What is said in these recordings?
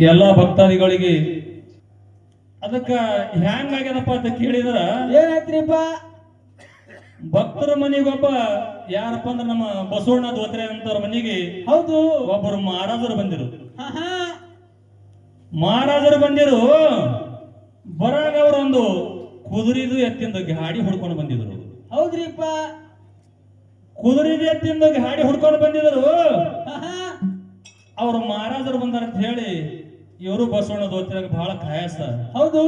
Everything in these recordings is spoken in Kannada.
ಎಲ್ಲ ಭಕ್ತಾದಿಗಳಿಗೆ ಅದಕ್ಕ ಹ್ಯಾಂಗ್ ಆಗ್ಯದಪ್ಪ ಅಂತ ಕೇಳಿದ್ರ? ಏನಾಯ್ತ್ರಿಪ್ಪ? ಭಕ್ತರ ಮನೆಗೊಬ್ಬ ಯಾರಪ್ಪ ಅಂದ್ರೆ ನಮ್ಮ ಬಸವಣ್ಣ ದೋತ್ರೆ ಅಂತವ್ರ ಮನೆಗೆ ಹೌದು. ಒಬ್ಬರು ಮಹಾರಾಜರು ಬಂದಿರು. ಮಹಾರಾಜರು ಬಂದಿರು. ಬರಾಗ ಅವರೊಂದು ಕುದುರಿದು ಎತ್ತಿಂದ ಗಾಡಿ ಹುಡ್ಕೊಂಡು ಬಂದಿದ್ರು. ಹೌದ್ರಿಪ್ಪ. ಕುದುರಿದು ಎತ್ತಿಂದ ಗಾಡಿ ಹುಡ್ಕೊಂಡು ಬಂದಿದ್ರು. ಅವ್ರು ಮಹಾರಾಜರು ಬಂದಾರ ಅಂತ ಹೇಳಿ ಇವರು ಬಸವಣ್ಣ ದೋತ್ರಾಗ ಬಹಳ ಕಾಯಸ ಹೌದು.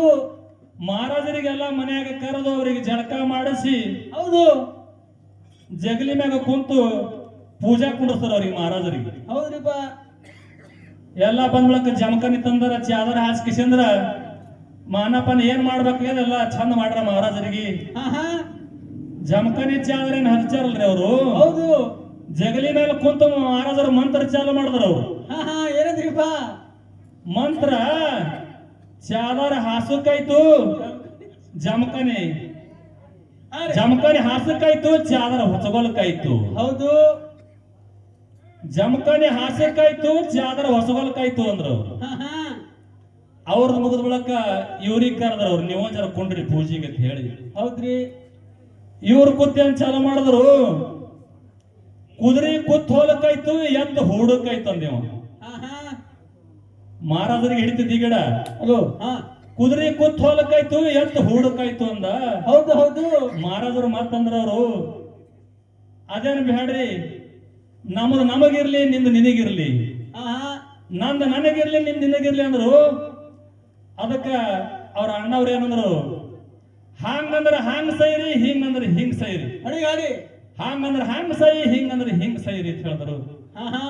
ಮಹಾರಾಜರಿಗೆಲ್ಲ ಮನೆಯಾಗ ಕರೆದು ಅವರಿಗೆ ಜಳಕ ಮಾಡಿಸಿ ಹೌದು. ಜಗಲಿ ಮ್ಯಾಗ ಕುಂತು ಪೂಜಾ ಕುಂಡಿಸ್ತಾರ ಅವ್ರಿಗೆ ಮಹಾರಾಜರಿಗೆ ಹೌದ್ರಿಪ್ಪ. ಎಲ್ಲ ಬಂದ್ಬಿಳಕ ಜಮಖಾನಿ ತಂದರ ಚಾದರ ಹಾಸ್ಕಿಸಂದ್ರ ಮಾನಪ್ಪನ ಏನ್ ಮಾಡ್ಬೇಕಾಗ್ಯದೆಲ್ಲ ಚಂದ ಮಾಡ್ರ ಮಹಾರಾಜರಿಗೆ ಜಮಖಾನಿ ಚಾದರ ಏನ್ ಹಚ್ಚಾರಲ್ರಿ ಅವರು? ಹೌದು. ಜಗಲಿ ಮೇಲೆ ಕುಂತ ಮಹಾರಾಜರು ಮಂತ್ರ ಚಾಲು ಮಾಡಿದ್ರು ಅವ್ರು. ಏನಂದ್ರಿಪ್ಪ? ಮಂತ್ರ? ಚಾದರ ಹಾಸಕ್ಕಾಯ್ತು ಜಮಕನೆ. ಜಮಖಾನಿ ಹಾಸಕ್ಕಾಯ್ತು ಚಾದರ ಹೊಸಗೊಲಕ್ಕಾಯ್ತು ಹೌದು. ಜಮಖಾನಿ ಹಾಸಕ್ಕಾಯ್ತು ಚಾದರ ಹೊಸಗೊಲಕ್ಕಾಯ್ತು ಅಂದ್ರು. ಅವ್ರದ್ದು ಮುಗಿದ ಬಳಕ ಇವ್ರಿಗೆ ಕರೆದ್ರ ಅವ್ರು. ನೀವು ಜರ ಕೊಂಡ್ರಿ ಪೂಜೆಗೆ ಅಂತ ಹೇಳಿ. ಹೌದ್ರಿ. ಇವ್ರು ಕುತ್ತೇನ್ ಚಾಲು ಮಾಡಿದ್ರು. ಕುದುರೆ ಕುತ್ ಹೋಲಕ್ಕಾಯ್ತು ಎದ್ದು ಹೂಡಕ್ಕಾಯ್ತು ಅಂದೇವ ಮಹಾರಾಜರಿಗೆ ಹಿಡಿತೈತಿ ಗಿಡ? ಹಲೋ. ಹಾ. ಕುದುರೆ ಕುತ್ ಹೋಲಕ್ಕಾಯ್ತು ಎದ್ದು ಹೂಡಕ್ಕಾಯ್ತು ಅಂದ. ಹೌದು ಹೌದು. ಮಹಾರಾಜರು ಮಾತಂದ್ರ ಅವರು ಅದೇನು ಬೇಡ್ರಿ ನಮ್ದು ನಮಗಿರ್ಲಿ ನಿಂದು ನಿನಗಿರ್ಲಿ. ನಂದು ನನಗಿರ್ಲಿ ನಿಂದು ನಿನಗಿರ್ಲಿ ಅಂದ್ರು. ಅದಕ್ಕ ಅವ್ರ ಅಣ್ಣವ್ರು ಏನಂದ್ರು ಹಾಂಗಂದ್ರ ಹಾಂಗ್ ಸೈರಿ ಹಿಂಗಂದ್ರ ಹಿಂಗ್ ಸೈರಿ. ಅಡಿ ಗಾಡಿ ಹಾಂಗಂದ್ರ ಹ್ಯಾಂಗ್ ಸೈ ಹಿಂಗಂದ್ರ ಹಿಂಗ್ ಸೈ ಅಂತ ಹೇಳಿದ್ರು. ಹಾ ಹಾ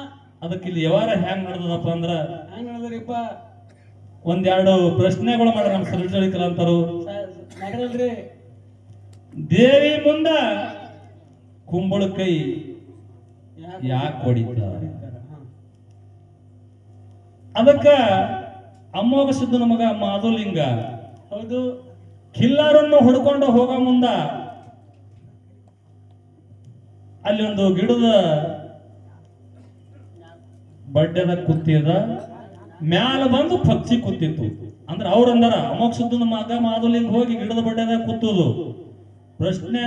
ಅದಕ್ಕೆ ಇಲ್ಲಿ ಯಾವಾರ ಹ್ಯಾಂಗ್ ನಡೆದಪ್ಪ ಅಂದ್ರ ಹ್ಯಾಂಗ್ ನಡೆದ್ರಿಪ್ಪ ಒಂದೆರಡು ಪ್ರಶ್ನೆಗಳು ಮಾಡ ನಮ್ಮ ಸೃಜಳಿ ಕಲಂತರು ದೇವಿ ಮುಂದ ಕುಂಬಳ ಕೈ ಯಾಕೆ ಹೊಡಿತ ಅದಕ್ಕ ಅಮ್ಮೋಗ ಸಿದ್ಧನ ಮಗ ಮಾಧುಲಿಂಗ ಹೌದು. ಕಿಲ್ಲಾರನ್ನು ಹುಡ್ಕೊಂಡು ಹೋಗೋ ಮುಂದ ಅಲ್ಲಿ ಒಂದು ಗಿಡದ ಬಡ್ಡದ ಕುತ್ತಿದ ಮ್ಯಾಲ ಬಂದು ಪಕ್ಷಿ ಕುತ್ತಿತ್ತು ಅಂದ್ರೆ ಅವ್ರಂದಾರ ಅಮೋಕ್ಷದ ಮಗ ಮಾದಲಿಂಗ್ ಹೋಗಿ ಗಿಡದ ಬಡ್ಡದ ಕುತ್ತುದು ಪ್ರಶ್ನೆ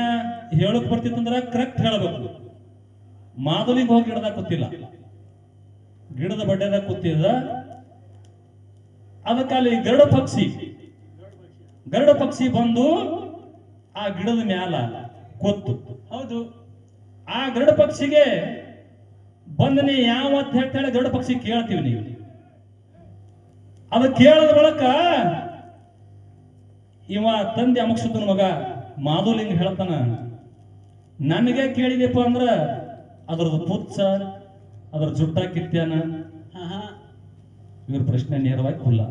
ಹೇಳಕ್ ಬರ್ತಿತ್ತಂದ್ರ ಕರೆಕ್ಟ್ ಹೇಳಬೇಕು. ಮಾದಲಿಂಗ್ ಹೋಗಿ ಗಿಡದಾಗ ಕುತ್ತಿಲ್ಲ ಗಿಡದ ಬಡ್ಡದ ಕುತ್ತಿದ ಅದಕ್ಕೆ ಅಲ್ಲಿ ಗರುಡ ಪಕ್ಷಿ ಗರುಡ ಪಕ್ಷಿ ಬಂದು ಆ ಗಿಡದ ಮ್ಯಾಲ ಕೂತು. ಹೌದು. ಆ ಗರುಡ ಪಕ್ಷಿಗೆ ಬಂದನೆ ಯಾವ ಅಂತ ಹೇಳ್ತಾಳೆ ಗರುಡ ಪಕ್ಷಿ ಕೇಳ್ತೀವಿ ನೀವು. ಅದು ಕೇಳದ ಬಳಕ ಇವ ತಂದೆ ಅಮಕ್ಷುತನ ಮಗ ಮಾಧುಲಿಂಗ ಹೇಳ್ತಾನ ನನಗೆ ಕೇಳಿದೆಪ್ಪ ಅಂದ್ರ ಅದ್ರದ್ದು ಪುಚ್ಚ ಅದ್ರ ಜುಟ್ಟ ಕಿತ್ಯಾನ? ಇವ್ರ ಪ್ರಶ್ನೆ ನೇರವಾಗಿ ಕುಲ್ಲ.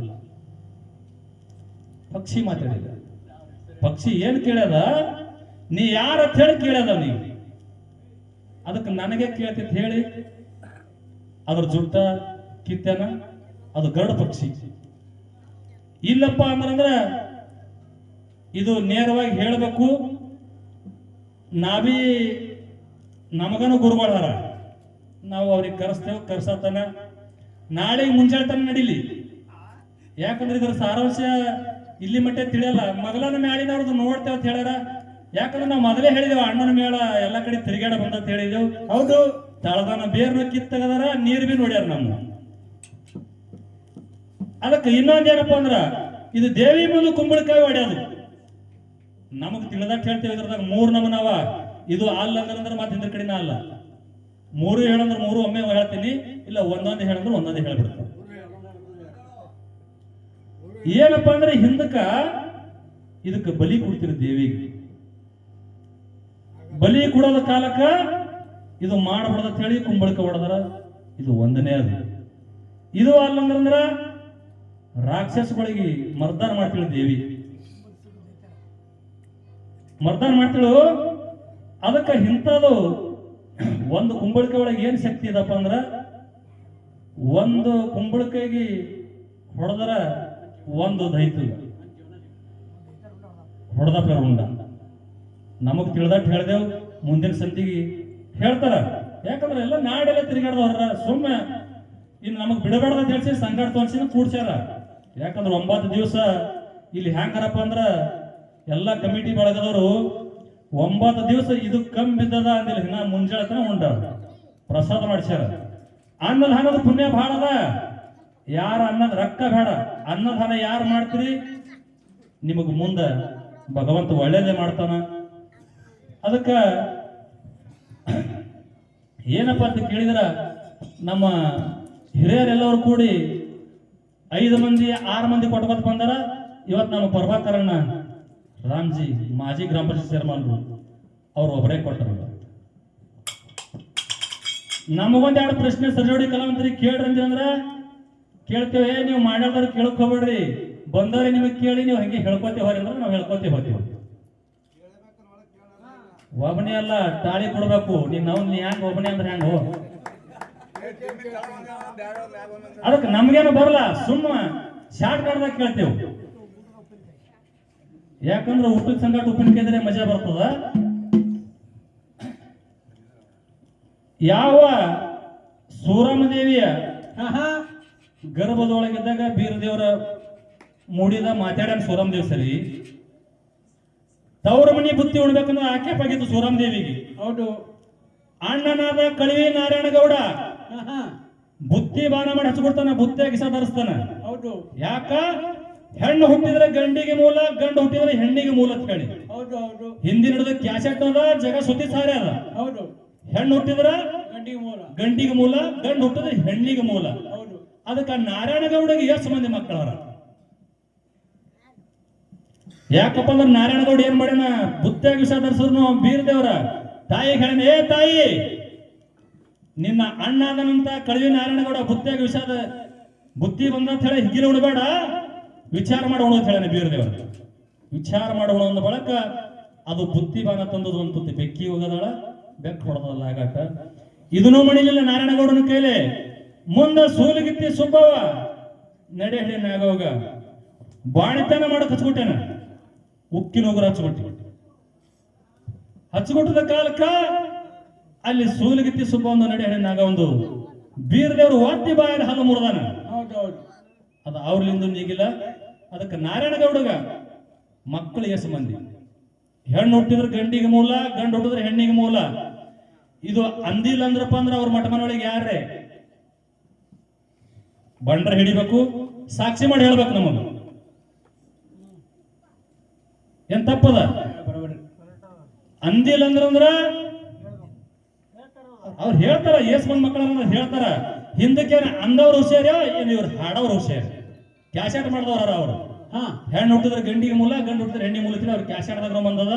ಪಕ್ಷಿ ಮಾತಾಡಿದ. ಪಕ್ಷಿ ಏನ್ ಕೇಳ್ಯದ? ನೀ ಯಾರ ಅಂತ ಹೇಳಿ ಕೇಳ್ಯದ ನೀವು? ಅದಕ್ಕೆ ನನಗೆ ಕೇಳ್ತೈತಿ ಹೇಳಿ, ಅದ್ರ ಜುಟ್ಟ ಕಿತ್ತನ ಅದು ಗರುಡ ಪಕ್ಷಿ. ಇಲ್ಲಪ್ಪ ಅಂದ್ರಂದ್ರ ಇದು ನೇರವಾಗಿ ಹೇಳಬೇಕು, ನಾವೀ ನಮಗನು ಗುರುಗಳಾರ. ನಾವು ಅವ್ರಿಗೆ ಕರೆಸ್ತೇವೆ, ಕರ್ಸತನ. ನಾಳೆ ಮುಂಜಾನೆ ತನ ನಡೀಲಿ. ಯಾಕಂದ್ರೆ ಇದ್ರ ಸಾರಾಂಶ ಇಲ್ಲಿ ಮಟ್ಟ ತಿಳಿಯಲ್ಲ. ಮಗಲನ ಮ್ಯಾಳಿನವ್ರದ್ದು ನೋಡ್ತೇವೆ ಅಂತ ಹೇಳ್ಯಾರ. ಯಾಕಂದ್ರೆ ನಾವು ಮೊದಲೇ ಹೇಳಿದೆವು, ಅಣ್ಣನ ಮೇಳ ಎಲ್ಲ ಕಡೆ ತಿರುಗಾಡ ಬಂದಂತ ಹೇಳಿದೆವು. ಹೌದು, ತಳದನ ಬೇರ್ನ ಕಿತ್ತಗದಾರ ನೀರ್ ಬಿ ನೋಡ್ಯಾರ ನಮ್ಮ. ಅದಕ್ಕೆ ಇನ್ನೊಂದೇನಪ್ಪ ಅಂದ್ರ, ಇದು ದೇವಿ ಮುಂದೆ ಕುಂಬಳಕಾಯಿ ಹೊಡ್ಯೋದು ನಮಗ್ ತಿಳಿದಾಗ ಹೇಳ್ತೇವೆ ಇದ್ರದಾಗ ಮೂರ್ ನಮನವ ಇದು ಅಲ್ಲ ಅಂದ್ರೆ ಮತ್ತೆ ಹಿಂದ್ರ ಕಡೆನ ಅಲ್ಲ. ಮೂರು ಹೇಳಂದ್ರೆ ಮೂರು, ಒಮ್ಮೆ ಹೇಳ್ತೀನಿ. ಇಲ್ಲ ಒಂದೊಂದು ಹೇಳಂದ್ರೆ ಒಂದೊಂದು ಹೇಳ್ಬಿಡ್ತಾರೆ ಏನಪ್ಪಾ ಅಂದ್ರೆ ಹಿಂದಕ್ಕ ಇದಕ್ಕೆ ಬಲಿ ಕೊಡ್ತೀರಿ ದೇವಿಗೆ. ಬಲಿ ಕೊಡೋದ ಕಾಲಕ್ಕ ಇದು ಅಂತ ಹೇಳಿ ಕುಂಬಳಕ ಹೊಡೆದ್ರ ಇದು ಒಂದನೇ ಅದು. ಇದು ಅಲ್ಲಂದ್ರ ರಾಕ್ಷಸಗಳಿಗೆ ಮರ್ದಾನ ಮಾಡ್ತಿಳು ದೇವಿ. ಮರ್ದಾನ ಮಾಡ್ತಿಳು? ಅದಕ್ಕೆ ಇಂಥದ್ದು ಒಂದು ಕುಂಬಳಕಾಯಿ ಒಳಗೆ ಏನು ಶಕ್ತಿ ಇದಪ್ಪ ಅಂದ್ರ ಒಂದು ಕುಂಬಳಕಾಯಿಗೆ ಹೊಡೆದ್ರ ಒಂದು ದೈತು ಹೊಡೆದ ಉಂಡ. ನಮಗ್ ತಿಳ್ದಟ್ ಹೇಳ್ದೇವ್, ಮುಂದಿನ ಸಂತಿಗೆ ಹೇಳ್ತಾರ. ಯಾಕಂದ್ರೆ ಎಲ್ಲ ನಾಡೆಲ್ಲ ತಿರುಗಾಡ್ದವ್ರ ಸುಮ್ಮನೆ ಇನ್ನು ನಮಗ್ ಅಂತ ಹೇಳಿ ಸಂಘಟ ತೋರಿಸಿ ಕೂಡ್ಸ್ಯಾರ. ಯಾಕಂದ್ರೆ ಒಂಬತ್ತು ದಿವಸ ಇಲ್ಲಿ ಹ್ಯಾಂಗಾರಪ್ಪ ಅಂದ್ರ ಎಲ್ಲಾ ಕಮಿಟಿ ಬಳಗದವರು ಒಂಬತ್ತು ದಿವಸ ಇದು ಕಮ್ಮಿ ಬಿದ್ದದ ಅಂದಿಲ್ಲ, ಇನ್ನ ಮುಂಜಾನೆ ಉಂಡಾರ. ಪ್ರಸಾದ ಮಾಡಿಸ್ಯಾರ. ಅನ್ನದ ಹಣದ ಪುಣ್ಯ ಭಾಳ ಅದ. ಯಾರ ಅನ್ನದ ರೊಕ್ಕ ಬೇಡ. ಅನ್ನದಾನ ಯಾರು ಮಾಡ್ತೀರಿ? ನಿಮಗ್ ಮುಂದೆ ಭಗವಂತ ಒಳ್ಳೇದೇ ಮಾಡ್ತಾನ. ಅದಕ್ಕ ಏನಪ್ಪ ಅಂತ ಕೇಳಿದ್ರೆ, ನಮ್ಮ ಹಿರಿಯರೆಲ್ಲರೂ ಕೂಡಿ ಐದು ಮಂದಿ, ಆರು ಮಂದಿ ಕೊಟ್ಕೊತ್ ಬಂದಾರ. ಇವತ್ತು ನಮ್ಮ ಪ್ರಭಾಕರಣ್ಣ ರಾಮ್ಜಿ, ಮಾಜಿ ಗ್ರಾಮ ಪಂಚಾಯತ್ ಚೇರ್ಮನ್ರು ಅವ್ರು ಒಬ್ಬರೇ ಕೊಟ್ಟರು ನಮಗೊಂದೆರಡು ಪ್ರಶ್ನೆ ಸರಿಜೋಡಿ ಕಲಾವಂತರಿ ಕೇಳ್ರಿ ಅಂದ್ರ ಕೇಳ್ತೇವೆ ನೀವು ಮಾಡ್ಯಾರ್ದಾರು ಕೇಳಕ್ ಹೋಗ್ಬೇಡ್ರಿ. ಬಂದವ್ರಿ ನಿಮಗೆ ಕೇಳಿ, ನೀವು ಹಂಗೆ ಹೇಳ್ಕೊತೀವಿ ಹೋರಿ ಅಂದ್ರೆ ನಾವು ಹೇಳ್ಕೊತೀವಿ ಹೋಗ್ತೀವಿ. ಒಬ್ಬನೇ ಅಲ್ಲ, ತಾಳಿ ಕೊಡ್ಬೇಕು. ನೀನ್ ನಾವು ನೀ ಹ್ಯಾಂಗ ಒಬ್ಬನೇ ಅಂದ್ರೆ ಹ್ಯಾಂಗ ಅದಕ್ಕೆ ನಮ್ಗೇನು ಬರಲ್ಲ, ಸುಮ್ಮ ಶಾರ್ಟ್ ಕಡ್ದಾಗ ಕೇಳ್ತೇವೆ. ಯಾಕಂದ್ರೆ ಊಟದ ಸಂಗಟ ಉಪ್ಪಿನಕಾಯಿದ್ರೆ ಮಜಾ ಬರ್ತದ. ಯಾವ ಸೂರಮ್ಮ ದೇವಿಯ ಹಾ ಹಾ ಗರ್ಭದೊಳಗಿದ್ದಾಗ ಬೀರದೇವರ ಮೂಡಿದ ಮಾತಾಡ್ಯಾನ ಸೂರಮ್ ದೇವ್ ಸರಿ. ತವ್ರ ಮನಿ ಬುತ್ತಿ ಉಣ್ಬೇಕಂದ್ರೆ ಆಕೆ ಪಾಗಿತ್ತು ಸೂರಮ್ ದೇವಿಗೆ ಹೌದು. ಅಣ್ಣನಾದ ಕಳಿವಿ ನಾರಾಯಣ ಗೌಡ ಬುತ್ತಿ ಬಾಣ ಮಾಡಿ ಹಚ್ಕೊಡ್ತಾನ ಬುತ್ತಿ ಗಿಸ ಧರಿಸ್ತಾನ ಹೌದು. ಯಾಕ? ಹೆಣ್ಣು ಹುಟ್ಟಿದ್ರೆ ಗಂಡಿಗೆ ಮೂಲ ಗಂಡು ಹುಟ್ಟಿದ್ರೆ ಹೆಣ್ಣಿಗೆ ಮೂಲ ಅಂತ ಹೇಳಿ. ಹೌದು ಹೌದು. ಹಿಂದಿನ ಹಿಡಿದು ಕ್ಯಾಸೆಟ್ ಅದ ಜಗ ಸುದ್ದಿ ಸಾರಿ ಅದ. ಹೌದು. ಹೆಣ್ಣು ಹುಟ್ಟಿದ್ರ ಗಂಡಿಗೆ ಮೂಲ. ಗಂಡಿಗೆ ಮೂಲ ಗಂಡು ಹುಟ್ಟಿದ್ರೆ ಹೆಣ್ಣಿಗೆ ಮೂಲ. ಹೌದು. ಅದಕ್ಕೆ ನಾರಾಯಣ ಗೌಡಗೆ ಎಷ್ಟು ಮಂದಿ ಮಕ್ಕಳವರ? ಯಾಕಪ್ಪ ಅಂದ್ರೆ ನಾರಾಯಣಗೌಡ ಏನ್ ಮಾಡ್ಯಾನ? ಬುತ್ತಾಗ ವಿಷ ಧರಿಸಿದ್ರು ಬೀರ್ ದೇವ್ರ ತಾಯಿ ಹೇಳನ ಏ ತಾಯಿ, ನಿನ್ನ ಅಣ್ಣ ಆದನಂತ ಕಳವಿ ನಾರಾಯಣಗೌಡ ಬುತ್ತಾಗ ವಿಷಾದ ಬುತ್ತಿ ಬಂದಂತ ಹೇಳಿ ಹಿಗಿನ ಉಡಬೇಡ. ವಿಚಾರ ಮಾಡೋಣ ಅಂತ ಹೇಳನೆ ಬೀರ್ ವಿಚಾರ ಮಾಡೋಣ ಅಂದ ಬಳಕ ಅದು ಬುತ್ತಿ ಬಾನ ತಂದದು ಒಂದು ಬೆಕ್ಕಿ ಹೋಗದಳ, ಬೆಕ್ಕ ಹೊಡೆದಲ್ಲ ಆಗಾಟ ಇದನ್ನೂ ಮಣಿಲಿಲ್ಲ ನಾರಾಯಣಗೌಡನ ಕೈಲಿ. ಮುಂದ ಸೂಲಿಗಿತ್ತಿ ಸುಬ್ಬವ ನಡೆ ಹೇಳಿ ನಾಗೋಗ ಬಾಣಿತನ ಮಾಡಕ್ ಹಚ್ಕೊಟ್ಟೇನ ಉಕ್ಕಿನ ಹೋಗ್ರ ಹಚ್ಕೊಟ್ಟಿ ಹಚ್ಕೊಟ್ಟದ ಕಾಲಕ್ಕ ಅಲ್ಲಿ ಸೂಲಿಗಿತ್ತಿ ಒಂದು ನಡೆ ಹಿಡಿ ನಾಗ ಒಂದು ಬೀರದೇವರು ವಾತಿ ಬಾಯಲ್ಲಿ ಹಲ್ಲು ಮುರಿದಾನ. ಅದು ಅವ್ರಲಿಂದ ನೀಗಿಲ್ಲ. ಅದಕ್ಕೆ ನಾರಾಯಣ ಗೌಡಗ ಮಕ್ಕಳು ಎಷ್ಟು ಮಂದಿ ಹೆಣ್ಣು ಹುಟ್ಟಿದ್ರೆ ಗಂಡಿಗೆ ಮೂಲ ಗಂಡು ಹುಟ್ಟಿದ್ರೆ ಹೆಣ್ಣಿಗೆ ಮೂಲ. ಇದು ಅಂದಿಲ್ಲ ಅಂದ್ರಪ್ಪ ಅಂದ್ರೆ ಅವ್ರ ಮಠ ಮನೊಳಗೆ ಯಾರೇ ಬಂಡ್ರ ಹಿಡಿಬೇಕು ಸಾಕ್ಷಿ ಮಾಡಿ ಹೇಳ್ಬೇಕು ನಮಗ. ಏನ್ ತಪ್ಪದ? ಅಂದಿಲ್ಲ ಅಂದ್ರ ಅವ್ರು ಹೇಳ್ತಾರ ಏಸ್ ಮಕ್ಕಳನ್ನ ಮಕ್ಕಳ ಹೇಳ್ತಾರ. ಹಿಂದಕ್ಕೆ ಅಂದವ್ರ ಹುಷಾರ ಏನ್ ಇವ್ರು ಹಾಡವ್ರ ಹುಷಾರ. ಕ್ಯಾಶಾಟ್ ಮಾಡ್ದವ್ರ ಅವ್ರು. ಹಾ. ಹೆಣ್ಣು ಹುಟ್ಟಿದ್ರೆ ಗಂಡಿಗೆ ಮೂಲ ಗಂಡು ಹುಟ್ಟಿದ್ರೆ ಹೆಣ್ಣಿಗೆ ಮೂಲ ಅವ್ರು ಕ್ಯಾಶಾಟ್ದಾಗ ಬಂದದ.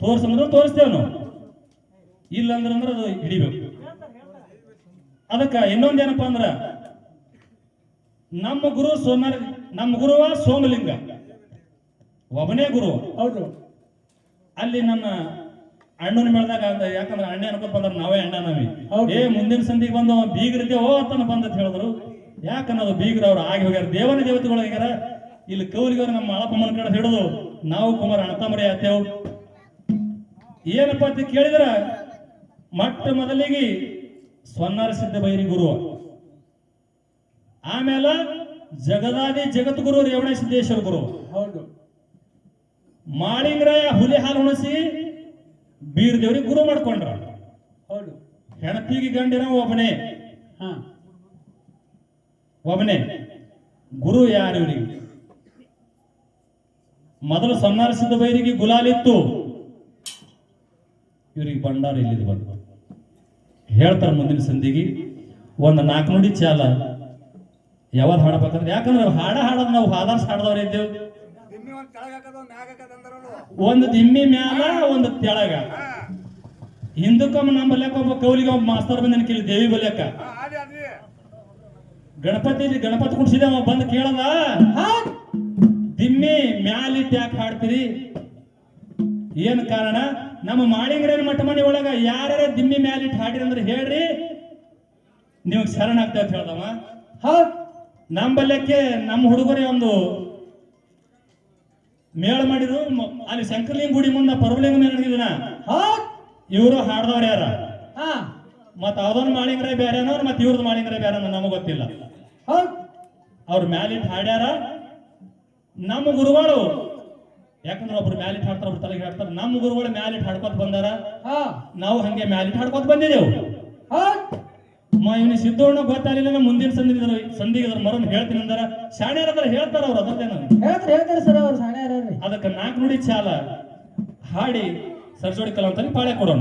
ತೋರ್ಸಂದ್ರೆ ತೋರಿಸ್ತೇವೆ ನಾವು. ಇಲ್ಲ ಅಂದ್ರೆ ಅಂದ್ರೆ ಅದು ಹಿಡಿಬೇಕು. ಅದಕ್ಕ ಏನಪ್ಪಾ ಅಂದ್ರ ನಮ್ಮ ಗುರು ಸೋಮ ನಮ್ಮ ಗುರುವ ಸೋಮಲಿಂಗ. ಒಬ್ಬನೇ ಗುರು. ಹೌದು. ಅಲ್ಲಿ ನನ್ನ ಅಣ್ಣನ ಮೇಳ್ದಾಗ ಅಂದ ಯಾಕಂದ್ರೆ ಅಣ್ಣ ಅನ್ಕೊಂಡ್ ಬಂದ್ರ ನಾವೇ ಅಣ್ಣ ನಾವಿ. ಏ ಮುಂದಿನ ಸಂದಿಗೆ ಬಂದು ಬೀಗರಿದ್ದೆ ಓ ಅಂತನ ಬಂದ ಹೇಳಿದ್ರು. ಯಾಕನ್ನೋದು ಬೀಗ್ರ ಅವ್ರು ಆಗಿ ಹೋಗ್ಯಾರ? ದೇವನ ದೇವತೆಗಳು ಹೋಗ್ಯಾರ ಇಲ್ಲಿ ಕೌಲಿಗವ್ರು ನಮ್ಮ ಅಳಪಮ್ಮನ ಕಡೆ ಹಿಡಿದು ನಾವು ಕುಮಾರ ಅಣತಮರಿ ಆತೇವ್. ಏನಪ್ಪ ಅಂತ ಕೇಳಿದ್ರ? ಮೊಟ್ಟ ಮೊದಲಿಗೆ ಸ್ವನ್ನಾರ ಸಿದ್ಧ ಬೈರಿ ಗುರು. ಆಮೇಲೆ ಜಗದಾದಿ ಜಗದ್ಗುರು ರೇವಣ ಸಿದ್ದೇಶ್ವರ ಗುರು ಮಾಳಿಂಗರಾಯ ಹುಲಿ ಹಾಲು ಉಣಿಸಿ ಬೀರ್ ದೇವ್ರಿಗೆ ಗುರು ಮಾಡ್ಕೊಂಡ್ರ. ಹೌದು. ಹೆಣತಿಗೆ ಗಂಡಿನ ಒಬ್ಬನೇ. ಹಾ. ಒಬ್ಬನೇ. ಗುರು ಯಾರು ಇವರಿಗೆ? ಮೊದಲು ಸನ್ನಾರಿಸಿದ ಬೈರಿಗೆ ಗುಲಾಲಿತ್ತು ಇವರಿಗೆ ಭಂಡಾರ ಇಲ್ಲಿ ಬಂತು ಹೇಳ್ತಾರೆ ಮುಂದಿನ ಸಂಧಿಗೆ ಒಂದು ನಾಲ್ಕು ನುಡಿ ಚಾಲ. ಯಾವಾಗ ಹಾಡಬೇಕಂದ್ರೆ ಯಾಕಂದ್ರೆ ಹಾಡ ಹಾಡೋದು ನಾವು ಆಧಾರ್ಸ್ ಹಾಡದವ್ರ ಇದ್ದೇವೆ. ಒಂದ್ ದಿಮ್ಮಿ ಮ್ಯಾಲ ಒಂದು ತೆಳಗ. ಹಿಂದಕ್ಕೊಮ್ಮ ನಮ್ಮ ಬಲ್ಯಾಕ ಒಬ್ಬ ಕೌಲಿಗೆ ಒಬ್ಬ ಮಾಸ್ತರ್ ಬಂದನ ಕೇಳಿ ದೇವಿ ಬಲ್ಯಾಕ ಹಾ ಆಡಿ ಆಡ್ರಿ ಗಣಪತಿ ಗಣಪತಿ ಕುಡ್ಸಿದ ಅವ ಬಂದು ಕೇಳದ? ಹಾ. ದಿಮ್ಮಿ ಮ್ಯಾಲಿಟ್ಟು ಯಾಕೆ ಹಾಡ್ತೀರಿ? ಏನ್ ಕಾರಣ? ನಮ್ಮ ಮಾಡಿಂಗ್ರೇನ್ ಮಠ ಮನೆ ಒಳಗ ಯಾರ್ಯಾರ ದಿಮ್ಮಿ ಮ್ಯಾಲಿಟ್ಟು ಹಾಡಿರಿ ಅಂದ್ರೆ ಹೇಳ್ರಿ. ನಿಮ್ಗೆ ಶರಣ ಆಗ್ತಾ ಅಂತ ಹೇಳ್ದವ. ಹ. ನಮ್ಮ ಬಲ್ಯಕ್ಕೆ ನಮ್ಮ ಹುಡುಗರೇ ಒಂದು ಮೇಳ ಮಾಡಿದ್ರು ಅಲ್ಲಿ ಶಂಕರ್ಲಿಂಗ ಗುಡಿ ಮುಂದೆ ಪರ್ವಲಿಂಗ ಮೇಲೆ ನಡೆದಿದ್ದನ ಹಾ? ಇವರು ಹಾಡ್ದವ್ರ ಯಾರ? ಹಾ. ಮತ್ ಅವ್ರ ಮಾಳಿಂಗ್ರೆ ಬೇರೆನೋ ಮತ್ ಇವ್ರದ್ದು ಮಾಳಿಂಗ್ರೆ ಬೇರೆನೋ ನಮಗ್ ಗೊತ್ತಿಲ್ಲ. ಅವ್ರ ಮ್ಯಾಲಿಟ್ ಹಾಡ್ಯಾರ. ನಮ್ಮ ಗುರುಗಳು ಯಾಕಂದ್ರೆ ಒಬ್ರು ಮ್ಯಾಲಿಟ್ ಹಾಡ್ತಾರ ಒಬ್ರು ತಲೆಗೆ ಹಾಡ್ತಾರ ನಮ್ಮ ಗುರುಗಳು ಮ್ಯಾಲಿಟ್ ಹಾಡ್ಕೊತ ಬಂದಾರ. ನಾವು ಹಂಗೆ ಮ್ಯಾಲಿಟ್ ಹಾಡ್ಕೊತ ಬಂದಿದ್ದೇವು ಇವನ ಸಿದ್ದೋಣ ಗೊತ್ತಾಗಲಿಲ್ಲ ಮುಂದಿನ ಸಂಧಿ ಸಂದಿಗೆ ಅದ್ರ ಮರನ್ ಹೇಳ್ತೀನಿ ಅಂದಾರ. ಶಾಣ್ಯಾರ ಹೇಳ್ತಾರ ಅವ್ರು ಅದರದೇನು ಹೇಳ್ತಾರೆ ಹೇಳ್ತಾರೆ ಸರ್ ಅವ್ರು ಸಾಣೆ ಯಾರ್ರಿ ಅದಕ್ಕೆ ನಾಲ್ಕು ನುಡಿ ಚಾಲ ಹಾಡಿ ಸರ್ಜೋಡಿ ಕಲಾವಂತಲ್ಲಿ ಪಾಳೆ ಕೊಡೋಣ.